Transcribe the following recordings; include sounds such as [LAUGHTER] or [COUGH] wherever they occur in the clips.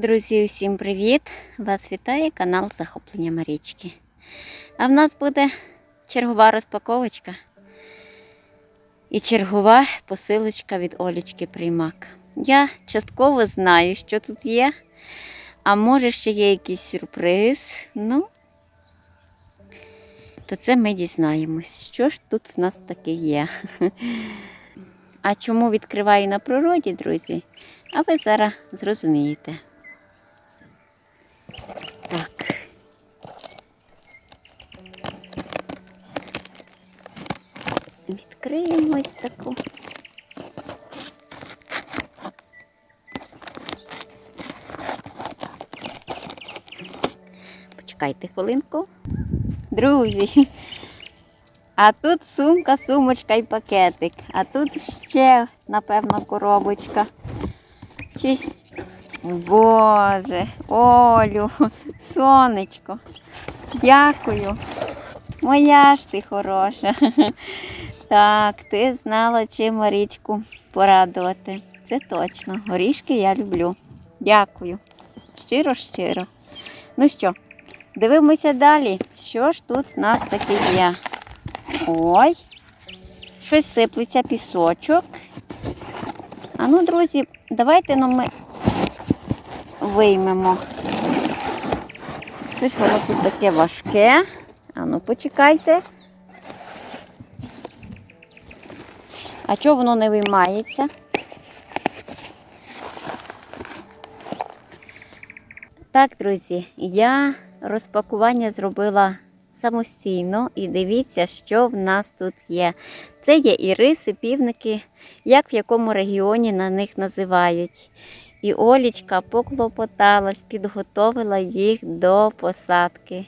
Друзі, усім привіт! Вас вітає канал Захоплення Марічки. А в нас буде чергова розпаковочка і чергова посилочка від Олічки Приймак. Я частково знаю, що тут є, а може ще є якийсь сюрприз. Ну, то це ми дізнаємось, що ж тут в нас таке є. [LAUGHS] А чому відкриваю на природі, друзі? А ви зараз зрозумієте. Так. Відкриємо ось таку. Почекайте хвилинку. Друзі. А тут сумка, сумочка і пакетик. А тут ще, напевно, коробочка. Чи... Боже, Олю, сонечко. Дякую. Моя ж ти хороша. Так, ти знала, чим Марічку порадувати. Це точно. Горішки я люблю. Дякую. Щиро, щиро. Ну що, дивимося далі. Що ж тут в нас таке є? Ой, щось сиплеться пісочок. А ну, друзі, давайте ну, ми виймемо. Щось воно тут таке важке. А ну почекайте. А чого воно не виймається? Так, друзі, я розпакування зробила самостійно і дивіться, що в нас тут є. Це є і риси, півники, як в якому регіоні на них називають. І Олічка поклопоталась, підготовила їх до посадки.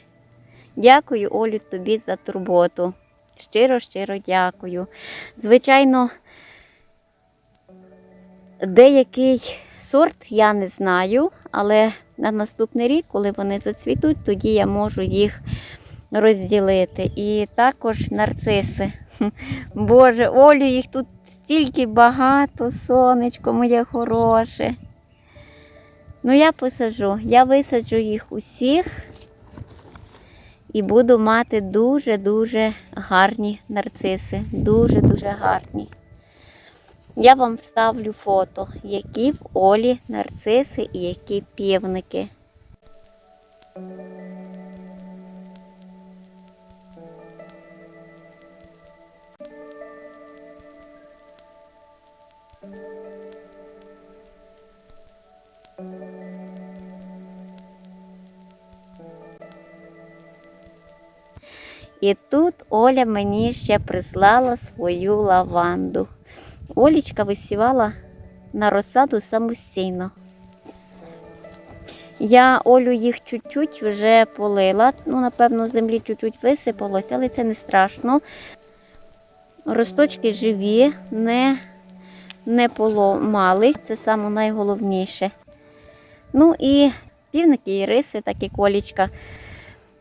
Дякую, Олю, тобі за турботу. Щиро, щиро дякую. Звичайно, деякий сорт я не знаю, але на наступний рік, коли вони зацвітуть, тоді я можу їх розділити. І також нарциси. [LAUGHS] Боже, Олю, їх тут стільки багато, сонечко моє хороше. Ну, я посаджу, я висаджу їх усіх і буду мати дуже-дуже гарні нарциси. Дуже-дуже гарні. Я вам вставлю фото, які в Олі нарциси і які півники. І тут Оля мені ще прислала свою лаванду. Олічка висівала на розсаду самостійно. Я Олю їх чуть-чуть вже полила. Ну, напевно, землі чуть-чуть висипалось, але це не страшно. Росточки живі, не, не поламались, це саме найголовніше. Ну і півники і риси, так як Олічка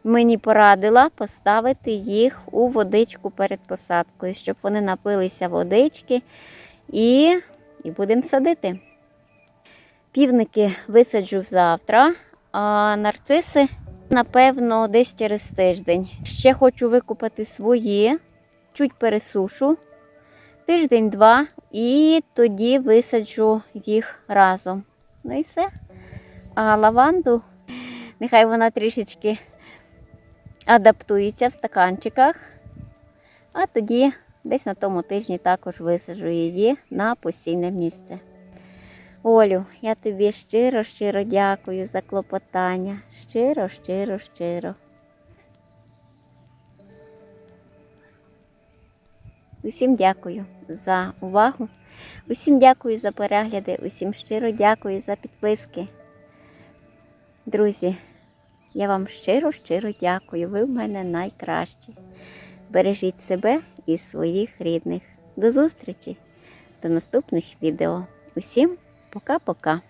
мені порадила поставити їх у водичку перед посадкою, щоб вони напилися водички і, і будемо садити. Півники висаджу завтра, а нарциси, напевно, десь через тиждень. Ще хочу викупати свої, чуть пересушу, тиждень-два, і тоді висаджу їх разом. Ну і все. А лаванду, нехай вона трішечки адаптується в стаканчиках, а тоді десь на тому тижні також висаджу її на постійне місце. Олю, я тобі щиро, щиро дякую за клопотання. Щиро, щиро, щиро. Усім дякую за увагу. Усім дякую за перегляди, усім щиро дякую за підписки. Друзі, я вам щиро, щиро дякую. Ви в мене найкращі. Бережіть себе і своїх рідних. До зустрічі, до наступних відео. Усім пока-пока.